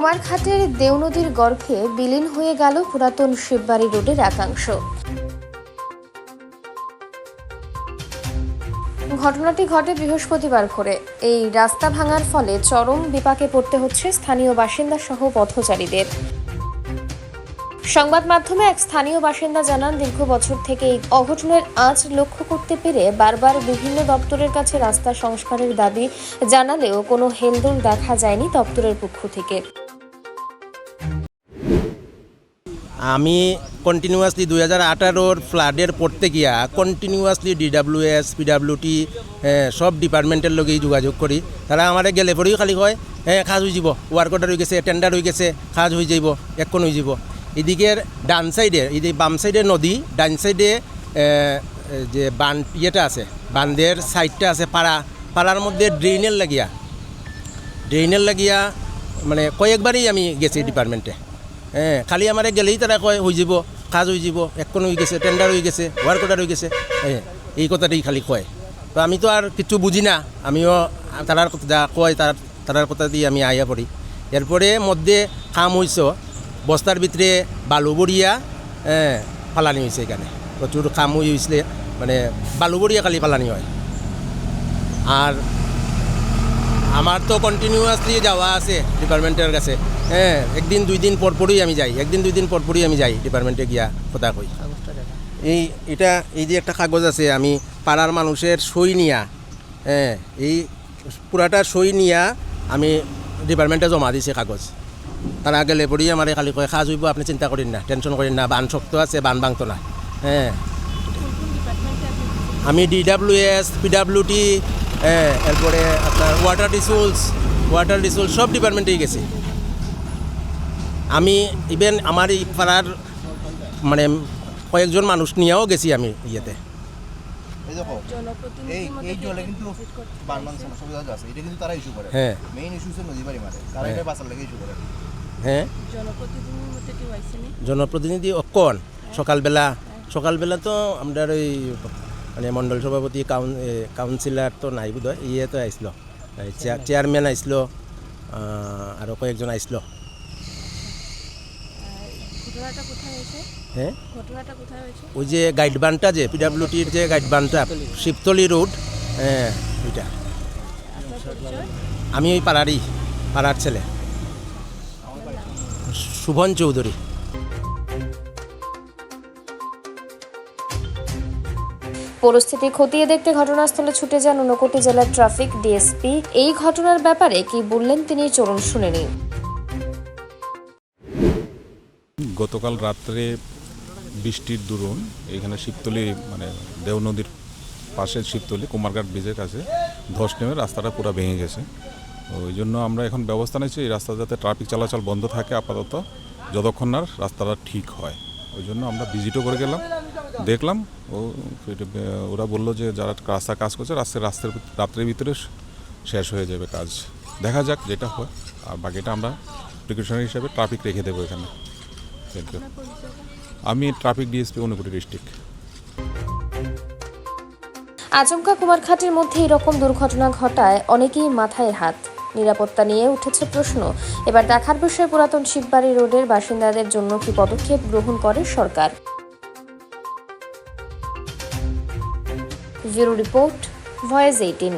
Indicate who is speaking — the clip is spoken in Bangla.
Speaker 1: কুমারঘাটের দেও নদীর গর্ভে বিলীন হয়ে গেল পুরাতন শিববাড়ি রোডের একাংশ। ঘটনাটি ঘটে বৃহস্পতিবার করে এই রাস্তা ভাঙার ফলে চরম বিপাকে পড়তে হচ্ছে স্থানীয় বাসিন্দা সহ পথচারীদের। সংবাদ মাধ্যমে এক স্থানীয় বাসিন্দা জানান, দীর্ঘ বছর থেকে এই অঘটনের আঁচ লক্ষ্য করতে পেরে বারবার বিভিন্ন দপ্তরের কাছে রাস্তা সংস্কারের দাবি জানালেও কোনো হেলদোল দেখা যায়নি দপ্তরের পক্ষ থেকে।
Speaker 2: আমি কন্টিনিউয়াসলি দুই হাজার আঠারোর ফ্লাডের পড়তে গিয়া কন্টিনিউয়াসলি ডিডাব্লিউএস পিডাব্লিউটি সব ডিপার্টমেন্টের লগেই যোগাযোগ করি। তারা আমারে গেলে পরেও খালি কয় হ্যাঁ কাজ হয়ে যাব ওয়ার্ক অর্ডার হয়ে গেছে টেন্ডার হয়ে গেছে, কাজ হয়ে যাব এখন হয়ে যাব। এদিকের ডান সাইডে এই বাম সাইডে নদী, ডান সাইডে যে বান ইয়েটা আছে বান্ধের সাইডটা আছে, পাড়া। পাড়ার মধ্যে ড্রেনের লাগিয়া ড্রেনের লাগিয়া মানে কয়েকবারই আমি গেছি ডিপার্টমেন্টে হ্যাঁ খালি আমারে গেলেই তারা কয় হয়ে যাব, কাজ হয়ে যাব এখন হয়ে গেছে টেন্ডার হয়ে গেছে ওয়ার্ক অর্ডার হয়ে গেছে। হ্যাঁ এই কথাটাই খালি কয়। তো আমি তো আর কিছু বুঝি না, আমিও তারার কথা যা কয় তার তারার কথা দিয়ে আমি আইয়া পড়ি এরপরে মধ্যে কাম হয়েছ বস্তার ভিতরে বালু বড়িয়া হ্যাঁ ফালানি হয়েছে এখানে প্রচুর কাম হয়ে হয়েছিলে মানে বালু বড়িয়া খালি ফালানি হয়। আর আমার তো কন্টিনিউয়াসলি যাওয়া আছে ডিপার্টমেন্টের কাছে। হ্যাঁ একদিন দুই দিন পর পরই আমি যাই। একদিন দুই দিন পর পরই আমি যাই ডিপার্টমেন্টে গিয়া কথা কই এই এটা এই যে একটা কাগজ আছে আমি পাড়ার মানুষের সই নিয়া হ্যাঁ এই পুরাটা সই নিয়া আমি ডিপার্টমেন্টে জমা দিছে কাগজ। তারা গেলে পড়ি আমার খালি কয় কাজ হইব আপনি চিন্তা করেন না টেনশন করেন না বান শক্ত আছে বান ভাঙতো না। হ্যাঁ। আমি ডিডাব্লিউএস পিডাব্লিউটি হ্যাঁ এরপরে আপনার ওয়াটার রিসোর্স ওয়াটার রিসোর্স সব ডিপার্টমেন্টেই গেছি। আমি ইভেন আমার এই পাড়ার মানে কয়েকজন মানুষ নিয়েও গেছি আমি ইয়েতে।
Speaker 3: এই দেখো এই এই জলে কিন্তু বানবান সমস্যা আছে এটা কিন্তু তারা ইস্যু করে।
Speaker 2: হ্যাঁ। হ্যাঁ।
Speaker 4: আইসেনি
Speaker 2: জনপ্রতিনিধি অকন সকালবেলা সকালবেলা তো আমরা ওই মানে মণ্ডল সভাপতি কাউন্সিলর তো নাই বোধ হয় ইয়ে তো আইসল চেয়ার- চেয়ারম্যান আইসল আরও কয়েকজন আইসল। হ্যাঁ? ওই যে গাইড বানটা যে পিডাব্লিউটির যে গাইড বানটা শিবতলি রোড হ্যাঁ ওইটা। আমি ওই পাড়ারই পাড়ার ছেলে। শুভন চৌধুরী।
Speaker 1: পরিস্থিতি খতিয়ে দেখতে ঘটনাস্থলে ছুটে যান ঊনকোটি জেলার ট্রাফিক ডিএসপি। এই ঘটনার ব্যাপারে কি বললেন তিনি চলুন শুনে নিন
Speaker 5: গতকাল রাত্রে বৃষ্টির দরুন এখানে শিবতলি মানে দেও নদীর পাশে শিবতলি, কুমারঘাট ব্রিজের কাছে ধস নেমে রাস্তাটা পুরো ভেঙে গেছে। ওই জন্য আমরা এখন ব্যবস্থা নিয়েছি এই রাস্তা যাতে ট্রাফিক চলাচল বন্ধ থাকে আপাতত, যতক্ষণ না রাস্তাটা ঠিক হয়। ওই জন্য আমরা ভিজিটও করে গেলাম, দেখলাম, ও ওরা বলল যে যারা রাস্তা কাজ করছে, রাস্তার রাস্তার রাত্রের ভিতরে শেষ হয়ে যাবে কাজ। দেখা যাক যেটা হয়, আর বাকিটা আমরা প্রিকশনারি হিসাবে ট্রাফিক রেখে দেবো এখানে। থ্যাংক ইউ আমি ট্রাফিক ডিএসপি অনুকুটি ডিস্ট্রিক্ট।
Speaker 1: আচমকা কুমারঘাটের মধ্যে এরকম দুর্ঘটনা ঘটায় অনেকেই মাথায় হাত। নিরাপত্তা নিয়ে উঠেছে প্রশ্ন। এবার দেখার বিষয় পুরাতন শিববাড়ি রোডের বাসিন্দাদের জন্য কি পদক্ষেপ গ্রহণ করে সরকার? Bureau report, voice eighteen.